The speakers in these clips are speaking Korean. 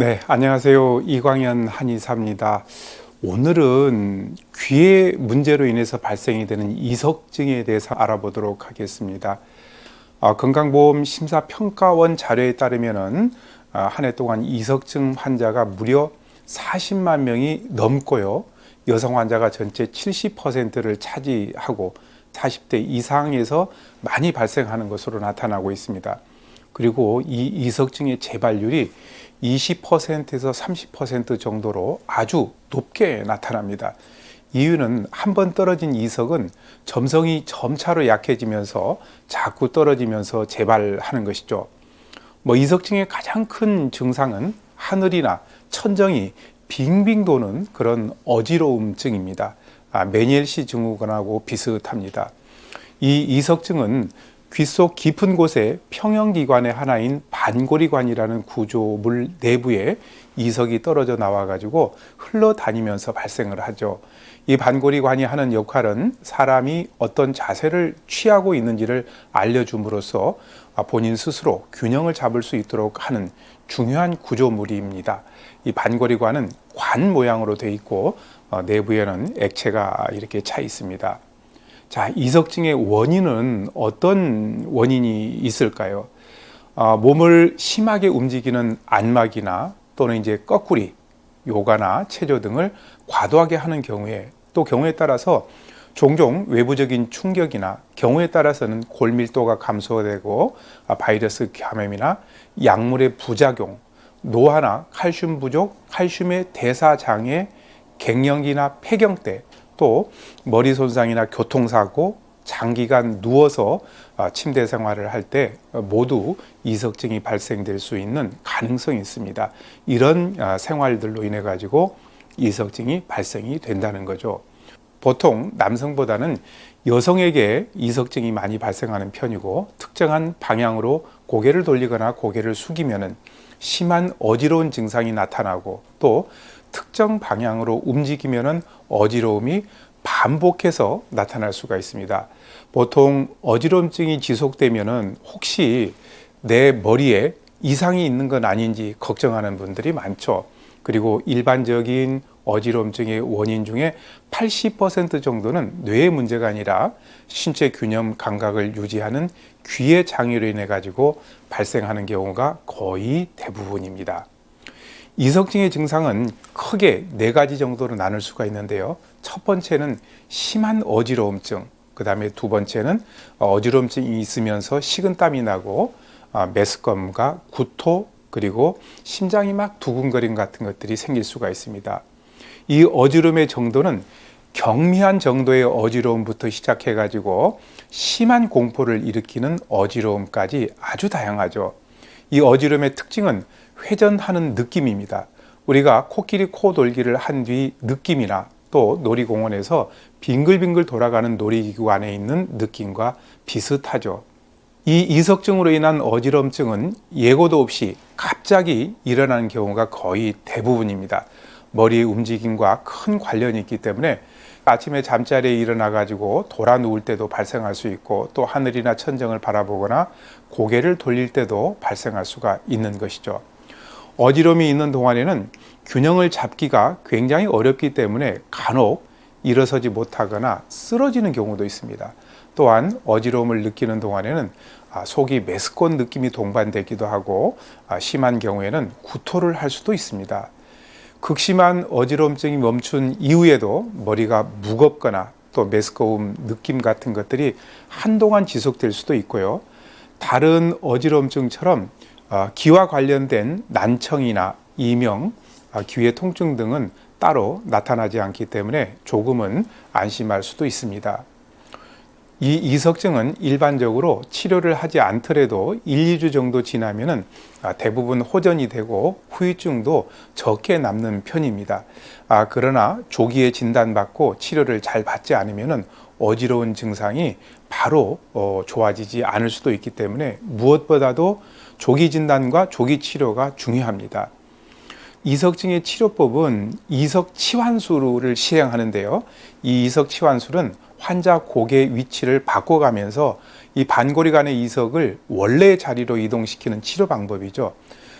네, 안녕하세요. 이광현 한의사입니다. 오늘은 귀의 문제로 인해서 발생이 되는 이석증에 대해서 알아보도록 하겠습니다. 아, 건강보험 심사평가원 자료에 따르면은 아, 한해 동안 이석증 환자가 무려 40만 명이 넘고요. 여성 환자가 전체 70%를 차지하고 40대 이상에서 많이 발생하는 것으로 나타나고 있습니다. 그리고 이 이석증의 재발률이 20%에서 30% 정도로 아주 높게 나타납니다. 이유는 한 번 떨어진 이석은 점성이 점차로 약해지면서 자꾸 떨어지면서 재발하는 것이죠. 뭐 이석증의 가장 큰 증상은 하늘이나 천정이 빙빙 도는 그런 어지러움증입니다. 아, 메니엘시 증후군하고 비슷합니다. 이 이석증은 귀 속 깊은 곳에 평형기관의 하나인 반고리관이라는 구조물 내부에 이석이 떨어져 나와 가지고 흘러다니면서 발생을 하죠. 이 반고리관이 하는 역할은 사람이 어떤 자세를 취하고 있는지를 알려줌으로써 본인 스스로 균형을 잡을 수 있도록 하는 중요한 구조물입니다. 이 반고리관은 관 모양으로 되어 있고 어, 내부에는 액체가 이렇게 차 있습니다. 자, 이석증의 원인은 어떤 원인이 있을까요? 어, 몸을 심하게 움직이는 안막이나 또는 이제 거꾸리, 요가나 체조 등을 과도하게 하는 경우에 또 경우에 따라서 종종 외부적인 충격이나 경우에 따라서는 골밀도가 감소되고 아, 바이러스 감염이나 약물의 부작용, 노화나 칼슘 부족, 칼슘의 대사 장애, 갱년기나 폐경 때 또 머리 손상이나 교통사고, 장기간 누워서 아, 침대 생활을 할 때 모두 이석증이 발생될 수 있는 가능성이 있습니다. 이런 아, 생활들로 인해 가지고 이석증이 발생이 된다는 거죠. 보통 남성보다는 여성에게 이석증이 많이 발생하는 편이고 특정한 방향으로 고개를 돌리거나 고개를 숙이면은 심한 어지러운 증상이 나타나고 또 특정 방향으로 움직이면은 어지러움이 반복해서 나타날 수가 있습니다. 보통 어지럼증이 지속되면은 혹시 내 머리에 이상이 있는 건 아닌지 걱정하는 분들이 많죠. 그리고 일반적인 어지럼증의 원인 중에 80% 정도는 뇌의 문제가 아니라 신체 균형 감각을 유지하는 귀의 장애로 인해 가지고 발생하는 경우가 거의 대부분입니다. 이석증의 증상은 크게 네 가지 정도로 나눌 수가 있는데요. 첫 번째는 심한 어지러움증, 그 다음에 두 번째는 어지러움증이 있으면서 식은땀이 나고 아, 메스꺼움과 구토 그리고 심장이 막 두근거림 같은 것들이 생길 수가 있습니다. 이 어지럼의 정도는 경미한 정도의 어지러움부터 시작해 가지고 심한 공포를 일으키는 어지러움까지 아주 다양하죠. 이 어지럼의 특징은 회전하는 느낌입니다. 우리가 코끼리 코 돌기를 한 뒤 느낌이나 또 놀이공원에서 빙글빙글 돌아가는 놀이기구 안에 있는 느낌과 비슷하죠. 이 이석증으로 인한 어지럼증은 예고도 없이 갑자기 일어나는 경우가 거의 대부분입니다. 머리의 움직임과 큰 관련이 있기 때문에 아침에 잠자리에 일어나 가지고 돌아 누울 때도 발생할 수 있고 또 하늘이나 천정을 바라보거나 고개를 돌릴 때도 발생할 수가 있는 것이죠. 어지럼이 있는 동안에는 균형을 잡기가 굉장히 어렵기 때문에 간혹 일어서지 못하거나 쓰러지는 경우도 있습니다. 또한 어지러움을 느끼는 동안에는 아, 속이 메스꺼운 느낌이 동반되기도 하고 아, 심한 경우에는 구토를 할 수도 있습니다. 극심한 어지러움증이 멈춘 이후에도 머리가 무겁거나 또 메스꺼움 느낌 같은 것들이 한동안 지속될 수도 있고요. 다른 어지러움증처럼 아, 귀와 관련된 난청이나 이명, 귀의 통증 등은 따로 나타나지 않기 때문에 조금은 안심할 수도 있습니다. 이 이석증은 일반적으로 치료를 하지 않더라도 1, 2주 정도 지나면은 아, 대부분 호전이 되고 후유증도 적게 남는 편입니다. 아, 그러나 조기에 진단받고 치료를 잘 받지 않으면은 어지러운 증상이 바로 어, 좋아지지 않을 수도 있기 때문에 무엇보다도 조기 진단과 조기 치료가 중요합니다. 이석증의 치료법은 이석 치환술을 시행하는데요. 이 이석 치환술은 환자 고개 위치를 바꿔가면서 이 반고리 간의 이석을 원래의 자리로 이동시키는 치료 방법이죠.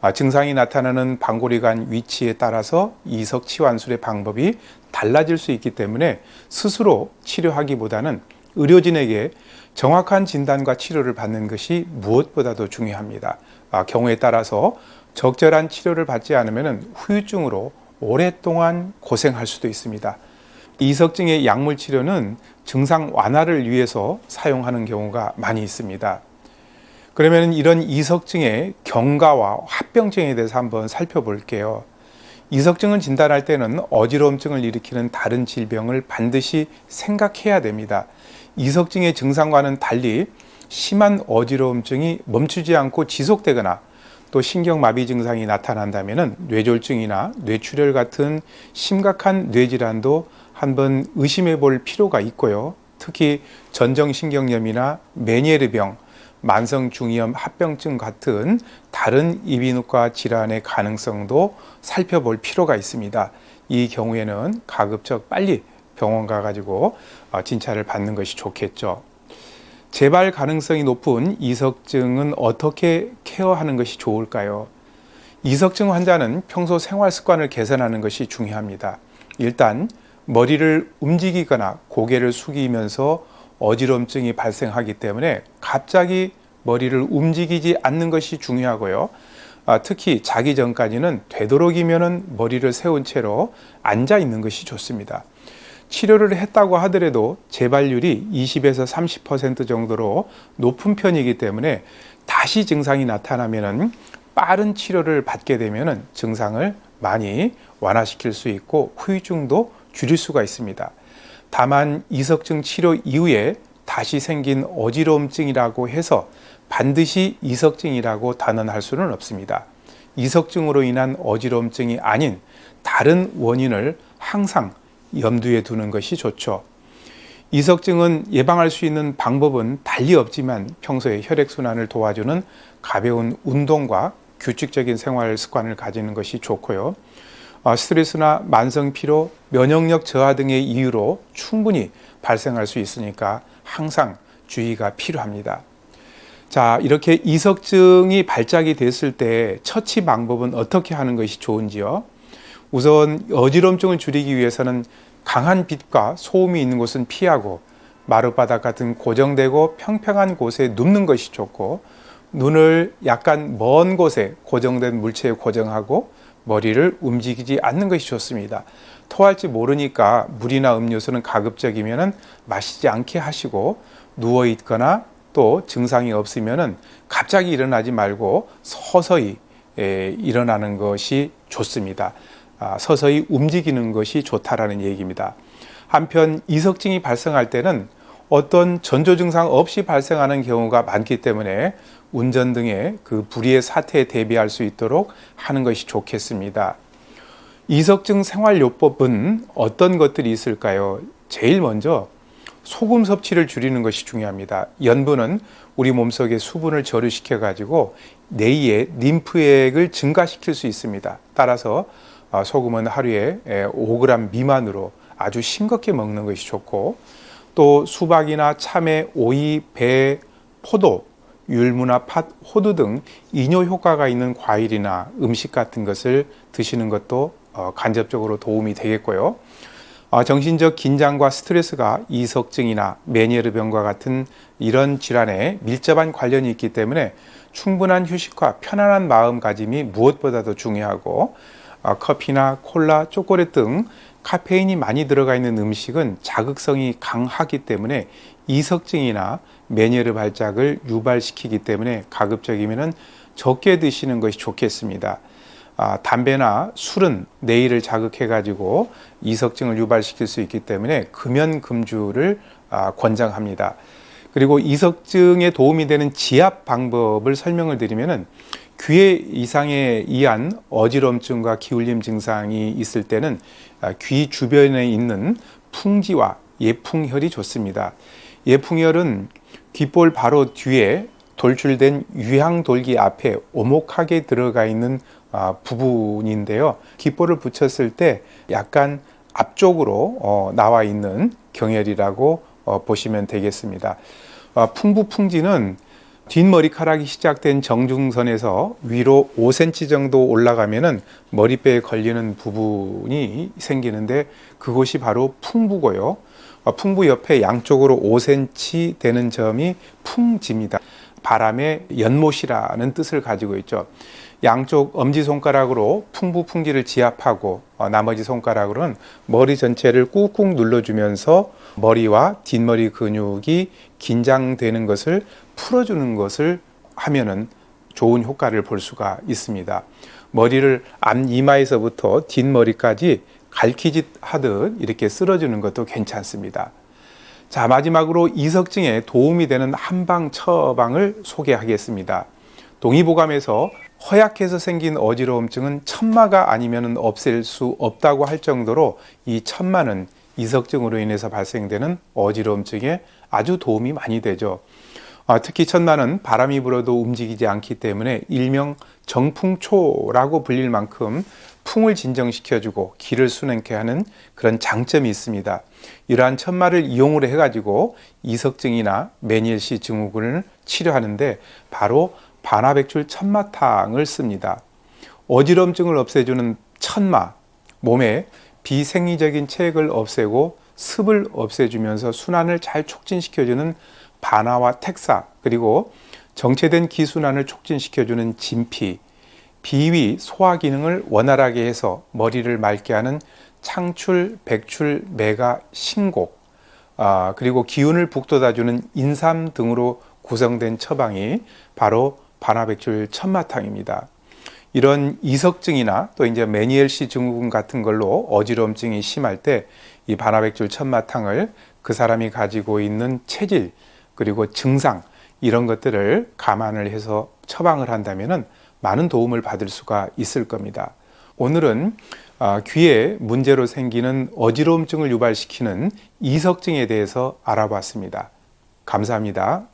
아, 증상이 나타나는 방골이관 위치에 따라서 이석 치환술의 방법이 달라질 수 있기 때문에 스스로 치료하기보다는 의료진에게 정확한 진단과 치료를 받는 것이 무엇보다도 중요합니다. 아, 경우에 따라서 적절한 치료를 받지 않으면 후유증으로 오랫동안 고생할 수도 있습니다. 이석증의 약물 치료는 증상 완화를 위해서 사용하는 경우가 많이 있습니다. 그러면 이런 이석증의 경과와 합병증에 대해서 한번 살펴볼게요. 이석증을 진단할 때는 어지러움증을 일으키는 다른 질병을 반드시 생각해야 됩니다. 이석증의 증상과는 달리 심한 어지러움증이 멈추지 않고 지속되거나 또 신경마비 증상이 나타난다면 뇌졸중이나 뇌출혈 같은 심각한 뇌질환도 한번 의심해 볼 필요가 있고요. 특히 전정신경염이나 메니에르병, 만성중이염 합병증 같은 다른 이비인후과 질환의 가능성도 살펴볼 필요가 있습니다. 이 경우에는 가급적 빨리 병원 가가지고 어, 진찰을 받는 것이 좋겠죠. 재발 가능성이 높은 이석증은 어떻게 케어하는 것이 좋을까요? 이석증 환자는 평소 생활 습관을 개선하는 것이 중요합니다. 일단 머리를 움직이거나 고개를 숙이면서 어지럼증이 발생하기 때문에 갑자기 머리를 움직이지 않는 것이 중요하고요. 아, 특히 자기 전까지는 되도록이면 머리를 세운 채로 앉아 있는 것이 좋습니다. 치료를 했다고 하더라도 재발률이 20에서 30% 정도로 높은 편이기 때문에 다시 증상이 나타나면은 빠른 치료를 받게 되면은 증상을 많이 완화시킬 수 있고 후유증도 줄일 수가 있습니다. 다만 이석증 치료 이후에 다시 생긴 어지러움증이라고 해서 반드시 이석증이라고 단언할 수는 없습니다. 이석증으로 인한 어지러움증이 아닌 다른 원인을 항상 염두에 두는 것이 좋죠. 이석증은 예방할 수 있는 방법은 달리 없지만 평소에 혈액순환을 도와주는 가벼운 운동과 규칙적인 생활 습관을 가지는 것이 좋고요. 어, 스트레스나 만성 피로, 면역력 저하 등의 이유로 충분히 발생할 수 있으니까 항상 주의가 필요합니다. 자, 이렇게 이석증이 발작이 됐을 때 처치 방법은 어떻게 하는 것이 좋은지요? 우선 어지럼증을 줄이기 위해서는 강한 빛과 소음이 있는 곳은 피하고 마룻바닥 같은 고정되고 평평한 곳에 눕는 것이 좋고 눈을 약간 먼 곳에 고정된 물체에 고정하고 머리를 움직이지 않는 것이 좋습니다. 토할지 모르니까 물이나 음료수는 가급적이면 마시지 않게 하시고 누워 있거나 또 증상이 없으면 갑자기 일어나지 말고 서서히 일어나는 것이 좋습니다. 아, 서서히 움직이는 것이 좋다라는 얘기입니다. 한편 이석증이 발생할 때는 어떤 전조 증상 없이 발생하는 경우가 많기 때문에 운전 등의 그 불의의 사태에 대비할 수 있도록 하는 것이 좋겠습니다. 이석증 생활요법은 어떤 것들이 있을까요? 제일 먼저 소금 섭취를 줄이는 것이 중요합니다. 연분은 우리 몸속의 수분을 절유시켜 가지고 내의 림프액을 증가시킬 수 있습니다. 따라서 아, 소금은 하루에 5g 미만으로 아주 싱겁게 먹는 것이 좋고 또 수박이나 참외, 오이, 배, 포도, 율무나 팥, 호두 등 이뇨 효과가 있는 과일이나 음식 같은 것을 드시는 것도 어, 간접적으로 도움이 되겠고요. 어, 정신적 긴장과 스트레스가 이석증이나 메니에르병과 같은 이런 질환에 밀접한 관련이 있기 때문에 충분한 휴식과 편안한 마음가짐이 무엇보다도 중요하고 어, 커피나 콜라, 초콜릿 등 카페인이 많이 들어가 있는 음식은 자극성이 강하기 때문에 이석증이나 메니에르 발작을 유발시키기 때문에 가급적이면 적게 드시는 것이 좋겠습니다. 아, 담배나 술은 뇌를 자극해 가지고 이석증을 유발시킬 수 있기 때문에 금연 금주를 아, 권장합니다. 그리고 이석증에 도움이 되는 지압 방법을 설명을 드리면은 귀에 이상에 의한 어지럼증과 기울림 증상이 있을 때는 아, 귀 주변에 있는 풍지와 예풍혈이 좋습니다. 예풍혈은 귓볼 바로 뒤에 돌출된 유향돌기 앞에 오목하게 들어가 있는 아, 부분인데요. 귓볼을 붙였을 때 약간 앞쪽으로 어, 나와 있는 경혈이라고 어, 보시면 되겠습니다. 어, 풍부풍지는 뒷머리카락이 시작된 정중선에서 위로 5cm 정도 올라가면은 머리뼈에 걸리는 부분이 생기는데 그곳이 바로 풍부고요. 어, 풍부 옆에 양쪽으로 5cm 되는 점이 풍지입니다. 바람의 연못이라는 뜻을 가지고 있죠. 양쪽 엄지 손가락으로 풍부 풍지를 지압하고 어, 나머지 손가락으로는 머리 전체를 꾹꾹 눌러주면서 머리와 뒷머리 근육이 긴장되는 것을 풀어주는 것을 하면은 좋은 효과를 볼 수가 있습니다. 머리를 앞 이마에서부터 뒷머리까지 갈퀴짓 하듯 이렇게 쓸어주는 것도 괜찮습니다. 자, 마지막으로 이석증에 도움이 되는 한방 처방을 소개하겠습니다. 동의보감에서 허약해서 생긴 어지러움증은 천마가 아니면 없앨 수 없다고 할 정도로 이 천마는 이석증으로 인해서 발생되는 어지러움증에 아주 도움이 많이 되죠. 아, 특히 천마는 바람이 불어도 움직이지 않기 때문에 일명 정풍초라고 불릴 만큼 풍을 진정시켜주고 기를 순행케 하는 그런 장점이 있습니다. 이러한 천마를 이용을 해가지고 이석증이나 메니엘시 증후군을 치료하는데 바로 반화백출 천마탕을 씁니다. 어지럼증을 없애주는 천마, 몸에 비생리적인 체액을 없애고 습을 없애주면서 순환을 잘 촉진시켜주는 반화와 택사, 그리고 정체된 기순환을 촉진시켜주는 진피, 비위, 소화 기능을 원활하게 해서 머리를 맑게 하는 창출, 백출, 매가, 신곡, 아, 그리고 기운을 북돋아주는 인삼 등으로 구성된 처방이 바로 반화백출 천마탕입니다. 이런 이석증이나 또 이제 메니엘시 증후군 같은 걸로 어지러움증이 심할 때 이 반화백출 천마탕을 그 사람이 가지고 있는 체질 그리고 증상 이런 것들을 감안을 해서 처방을 한다면은 많은 도움을 받을 수가 있을 겁니다. 오늘은 아, 귀에 문제로 생기는 어지러움증을 유발시키는 이석증에 대해서 알아봤습니다. 감사합니다.